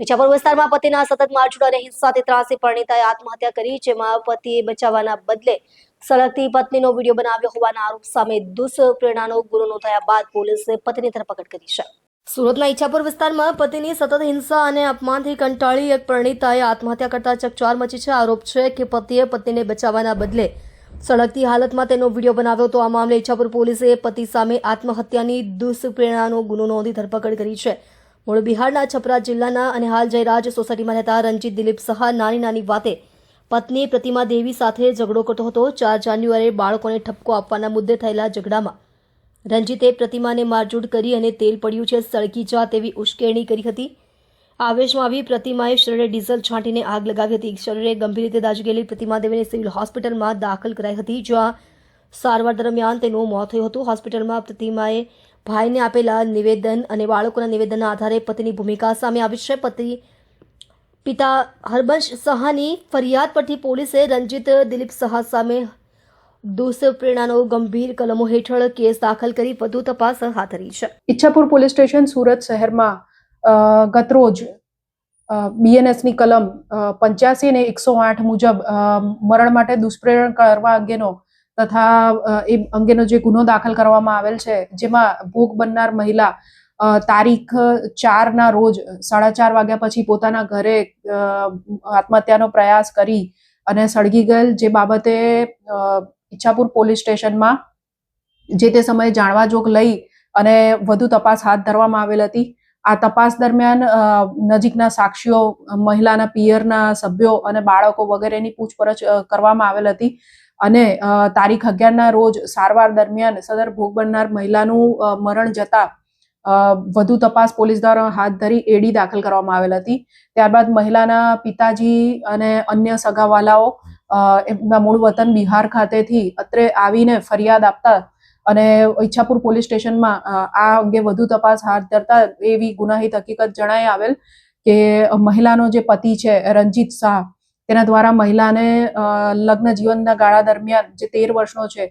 વિજાપુર વિસ્તારમાં પતિના સતત મારઝૂડ અને હિંસાથી ત્રાસી પરિણીતાએ આત્મહત્યા કરી, જેમાં પતિએ બચાવવાના બદલે સળગતી પત્નીનો વીડિયો બનાવ્યો હોવાના આરોપ સામે દુષ્પ્રેરણાનો ગુનો નોંધાયા બાદ પોલીસે પતિની ધરપકડ કરી છે. સુરતના ઈચ્છાપુર વિસ્તારમાં પતિની સતત હિંસા અને અપમાનથી કંટાળી એક પરિણીતાએ આત્મહત્યા કરતા ચકચાર મચી છે. આરોપ છે કે પતિએ પત્નીને બચાવવાના બદલે સળગતી હાલતમાં તેનો વીડિયો બનાવ્યો તો આ મામલે ઈચ્છાપુર પોલીસે પતિ સામે આત્મહત્યાની દુષ્પ્રેરણાનો ગુનો નોંધી ધરપકડ કરી છે. મૂળ બિહારના છપરા જિલ્લાના અને હાલ જયરાજ સોસાયટીમાં રહેતા રંજીત દિલીપ સહા નાની નાની વાતે પત્ની પ્રતિમા દેવી સાથે ઝઘડો કરતો હતો. ચાર જાન્યુઆરીએ બાળકોને ઠપકો આપવાના મુદ્દે થયેલા ઝઘડામાં રંજીતે પ્રતિમાને મારઝૂડ કરી અને તેલ પડ્યું છે, સળગી જા તેવી ઉશ્કેરણી કરી હતી. આવેશમાં આવી પ્રતિમાએ શરીરે ડીઝલ છાંટીને આગ લગાવી હતી. શરીરે ગંભીર રીતે દાઝી ગયેલી પ્રતિમા દેવીને સિવિલ હોસ્પિટલમાં દાખલ કરાઈ હતી, જ્યાં સારવાર દરમિયાન તેનું મોત થયું હતું. હોસ્પિટલમાં પ્રતિમાએ ભાઈને આપેલા નિવેદન અને બાળકોના નિવેદનના આધારે પતિની ભૂમિકા સામે આવી છે. પતિ પિતા હરબંશ સહાની ફરિયાદ પરથી પોલીસે રંજીત દિલીપ સહા સામે દુષ્પ્રેરણાનો ગંભીર કલમો હેઠળ કેસ દાખલ કરી વધુ તપાસ હાથ ધરી છે. ઈચ્છાપુર પોલીસ સ્ટેશન સુરત શહેરમાં ગતરોજ બીએનએસની કલમ પંચ્યાસી અને એકસો આઠ મુજબ મરણ માટે દુષ્પ્રેરણ કરવા અંગેનો તથા એ અંગેનો જે ગુનો દાખલ કરવામાં આવેલ છે, જેમાં ભોગ બનનાર મહિલા તારીખ ચારના રોજ સાડા ચાર વાગ્યા પછી પોતાના ઘરે આત્મહત્યાનો પ્રયાસ કરી અને સળગી ગયેલ, જે બાબતે ઈચ્છાપુર પોલીસ સ્ટેશનમાં જે તે સમયે જાણવા જોગ લઈ અને વધુ તપાસ હાથ ધરવામાં આવેલ હતી. આ તપાસ દરમિયાન નજીકના સાક્ષીઓ, મહિલાના પિયરના સભ્યો અને બાળકો વગેરેની પૂછપરછ કરવામાં આવેલ હતી. અને તારીખ અગિયારના રોજ સારવાર દરમિયાન સદર ભોગ બનનાર મહિલાનું મરણ જતા વધુ તપાસ પોલીસ દ્વારા હાથ ધરી એડી દાખલ કરવામાં આવેલ હતી. ત્યારબાદ મહિલાના પિતાજી અને અન્ય સગાવાલાઓ એમના મૂળ વતન બિહાર ખાતેથી અત્રે આવીને ફરિયાદ આપતા અને ઈચ્છાપુર પોલીસ સ્ટેશનમાં આ અંગે વધુ તપાસ હાથ ધરતા એવી ગુનાહિત હકીકત જણાઈ આવેલ કે મહિલાનો જે પતિ છે રંજીત શાહ તેના દ્વારા મહિલાને લગ્ન જીવનના ગાળા દરમિયાન જે તેર વર્ષનો છે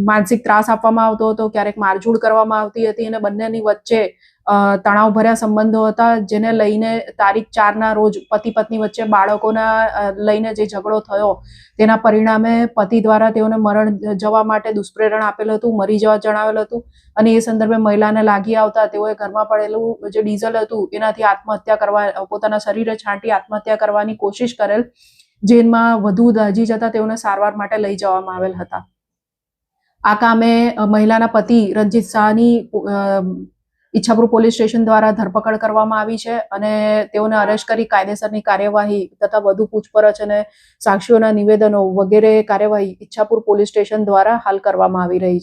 માનસિક ત્રાસ આપવામાં આવતો હતો, ક્યારેક મારઝૂડ કરવામાં આવતી હતી અને બંનેની વચ્ચે તણાવભર્યા સંબંધો હતા, જેને લઈને તારીખ ચારના રોજ પતિ પત્ની વચ્ચે બાળકોના લઈને જે ઝઘડો થયો, તેના પરિણામે પતિ દ્વારા તેઓને મરણ જવા માટે દુષ્પ્રેરણ આપેલું હતું, મરી જવા જણાવેલું હતું અને એ સંદર્ભે મહિલાને લાગી આવતા તેઓએ ઘરમાં પડેલું જે ડીઝલ હતું, એનાથી આત્મહત્યા કરવા, પોતાના શરીરે છાંટી આત્મહત્યા કરવાની કોશિશ કરેલ, જેમાં વધુ દાઝી જતા તેઓને સારવાર માટે લઈ જવામાં આવેલ હતા. આ કામે મહિલાના પતિ રંજીત શાહની ઈચ્છાપુર પોલીસ સ્ટેશન દ્વારા ધરપકડ કરવામાં આવી છે અને તેઓને અરેસ્ટ કરી કાયદેસરની કાર્યવાહી તથા વધુ પૂછપરછ અને સાક્ષીઓના નિવેદનો વગેરે કાર્યવાહી ઈચ્છાપુર પોલીસ સ્ટેશન દ્વારા હાલ કરવામાં આવી રહી છે.